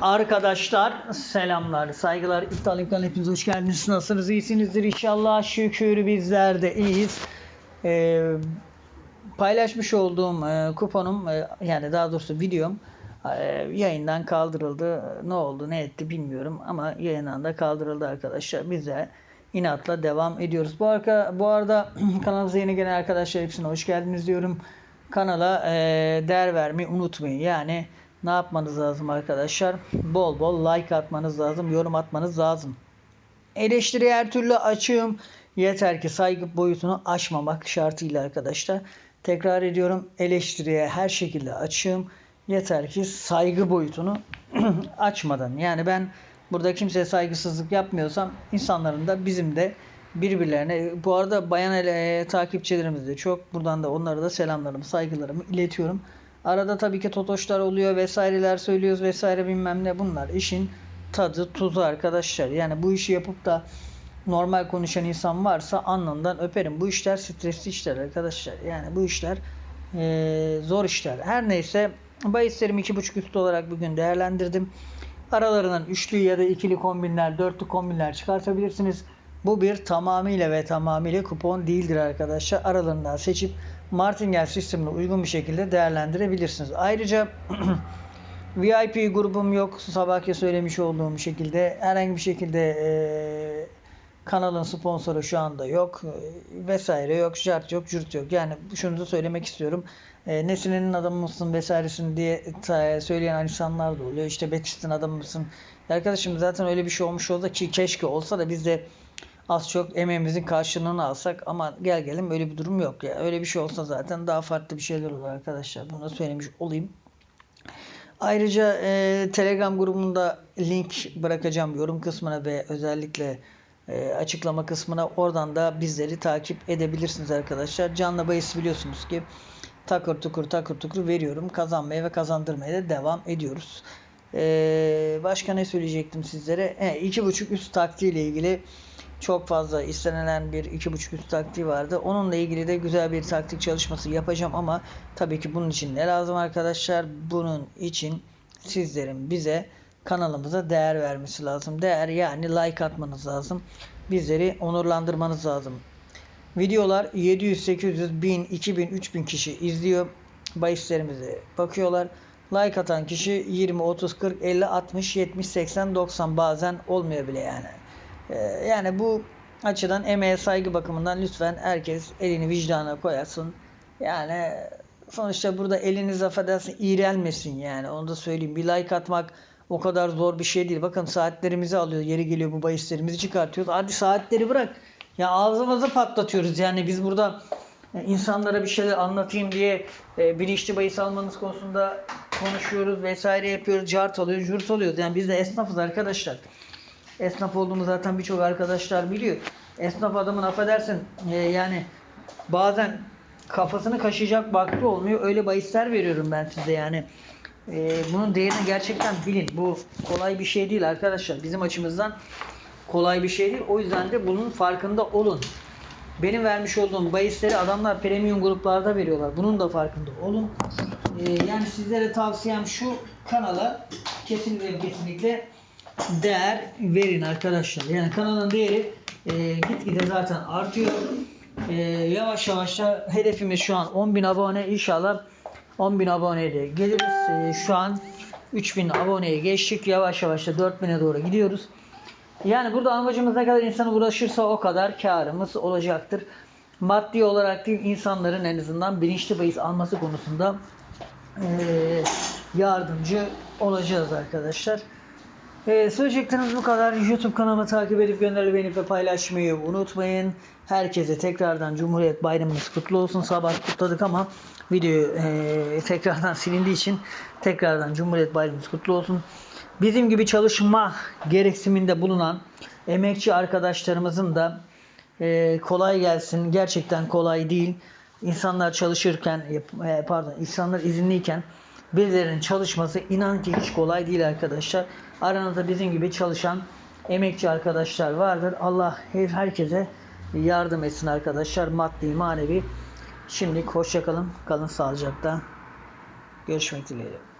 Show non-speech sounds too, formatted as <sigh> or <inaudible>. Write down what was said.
Arkadaşlar selamlar, saygılar, iptal iptal hepiniz hoş geldiniz. Nasılsınız? İyisinizdir inşallah. Şükür bizler de iyiyiz. Ee, paylaşmış olduğum e, kuponum e, yani daha doğrusu videom e, yayından kaldırıldı. Ne oldu ne etti bilmiyorum ama yayından da kaldırıldı arkadaşlar. Biz de inatla devam ediyoruz. Bu, arka, bu arada <clears throat> kanalımıza yeni gelen arkadaşlar hepsine hoş geldiniz diyorum. Kanala e, değer vermeyi unutmayın. Yani ne yapmanız lazım arkadaşlar? Bol bol like atmanız lazım, yorum atmanız lazım. Eleştiri her türlü açığım. Yeter ki saygı boyutunu aşmamak şartıyla arkadaşlar. Tekrar ediyorum eleştiriye her şekilde açığım. Yeter ki saygı boyutunu <clears throat> açmadan. Yani ben burada kimseye saygısızlık yapmıyorsam insanların da bizim de birbirlerine bu arada bayan ele, e, takipçilerimiz de çok. Buradan da onlara da selamlarımı, saygılarımı iletiyorum. Arada tabii ki totoşlar oluyor vesaireler söylüyoruz vesaire bilmem ne bunlar işin tadı tuzu arkadaşlar. Yani bu işi yapıp da normal konuşan insan varsa anlamdan öperim. Bu işler stresli işler arkadaşlar. Yani bu işler eee, zor işler. Her neyse bahislerimi 2.5 üstü olarak bugün değerlendirdim. Aralarından üçlü ya da ikili kombinler, dörtlü kombinler çıkartabilirsiniz. Bu bir tamamıyla ve tamamıyla kupon değildir arkadaşlar. Aralarından seçip martingale sistemine uygun bir şekilde değerlendirebilirsiniz. Ayrıca <clears throat> VIP grubum yok. Sabahki söylemiş olduğum şekilde herhangi bir şekilde eee, kanalın sponsoru şu anda yok Eee, vesaire yok, şart yok, cürt yok. Yani şunu da söylemek istiyorum. Eee Nesine'nin adamı mısın vesairesin diye ta- söyleyen insanlar da oluyor. İşte Betis'in adamı mısın? Arkadaşım zaten öyle bir şey olmuş olsa ki keşke olsa da biz de az çok emeğimizin karşılığını alsak ama gel gelin böyle bir durum yok ya. Öyle bir şey olsa zaten daha farklı bir şeyler olur arkadaşlar. Bunu da söylemiş olayım. Ayrıca e, Telegram grubunda link bırakacağım yorum kısmına ve özellikle e, açıklama kısmına. Oradan da bizleri takip edebilirsiniz arkadaşlar. Canlı bahis biliyorsunuz ki takır tukur takır tukur veriyorum. Kazanmaya ve kazandırmaya da devam ediyoruz. E, başka ne söyleyecektim sizlere? He, iki buçuk üst taktiği ile ilgili çok fazla istenilen bir iki buçuk üst taktiği vardı. Onunla ilgili de güzel bir taktik çalışması yapacağım ama tabii ki bunun için ne lazım arkadaşlar? Bunun için sizlerin bize kanalımıza değer vermesi lazım. Değer yani like atmanız lazım. Bizleri onurlandırmanız lazım. Videolar 700, 800, 1000, 2000, 3000 kişi izliyor. Bahislerimize bakıyorlar. Like atan kişi 20, 30, 40, 50, 60, 70, 80, 90 bazen olmuyor bile yani. Ee, yani bu açıdan emeğe saygı bakımından lütfen herkes elini vicdana koyasın. Yani sonuçta burada eliniz affedersin iğrelmesin yani onu da söyleyeyim. Bir like atmak o kadar zor bir şey değil. Bakın saatlerimizi alıyor. Yeri geliyor bu bahislerimizi çıkartıyoruz. Hadi saatleri bırak. Ya ağzımızı patlatıyoruz. Yani biz burada e, insanlara bir şeyler anlatayım diye e, bilinçli bahis almanız konusunda konuşuyoruz vesaire yapıyoruz. Cart alıyoruz, jurt alıyoruz. Yani biz de esnafız arkadaşlar. Esnaf olduğumu zaten birçok arkadaşlar biliyor. Esnaf adamın affedersin e, yani bazen kafasını kaşıyacak vakti olmuyor. Öyle bahisler veriyorum ben size yani. E, bunun değerini gerçekten bilin. Bu kolay bir şey değil arkadaşlar. Bizim açımızdan kolay bir şey değil. O yüzden de bunun farkında olun. Benim vermiş olduğum bahisleri adamlar premium gruplarda veriyorlar. Bunun da farkında olun. E, yani sizlere tavsiyem şu kanala kesinlikle kesinlikle değer verin arkadaşlar. Yani kanalın değeri e, gitgide zaten artıyor. E, yavaş yavaş da hedefimiz şu an 10.000 abone. İnşallah 10.000 aboneye de geliriz. E, şu an 3000 aboneye geçtik. Yavaş yavaş da 4000'e doğru gidiyoruz. Yani burada amacımız ne kadar insan uğraşırsa o kadar karımız olacaktır. Maddi olarak değil insanların en azından bilinçli bahis alması konusunda e, yardımcı olacağız arkadaşlar. Ee, söyleyeceklerimiz bu kadar. YouTube kanalımı takip edip gönderip beğenip ve paylaşmayı unutmayın. Herkese tekrardan Cumhuriyet Bayramınız kutlu olsun. Sabah kutladık ama video e, tekrardan <laughs> silindiği için tekrardan Cumhuriyet Bayramınız kutlu olsun. Bizim gibi çalışma gereksiniminde bulunan emekçi arkadaşlarımızın da e, kolay gelsin. Gerçekten kolay değil. İnsanlar çalışırken, e, pardon, insanlar izinliyken birilerinin çalışması inan ki hiç kolay değil arkadaşlar. Aranızda bizim gibi çalışan emekçi arkadaşlar vardır. Allah her herkese yardım etsin arkadaşlar. Maddi, manevi. Şimdi hoşça kalın. Kalın sağlıcakla. Görüşmek dileğiyle.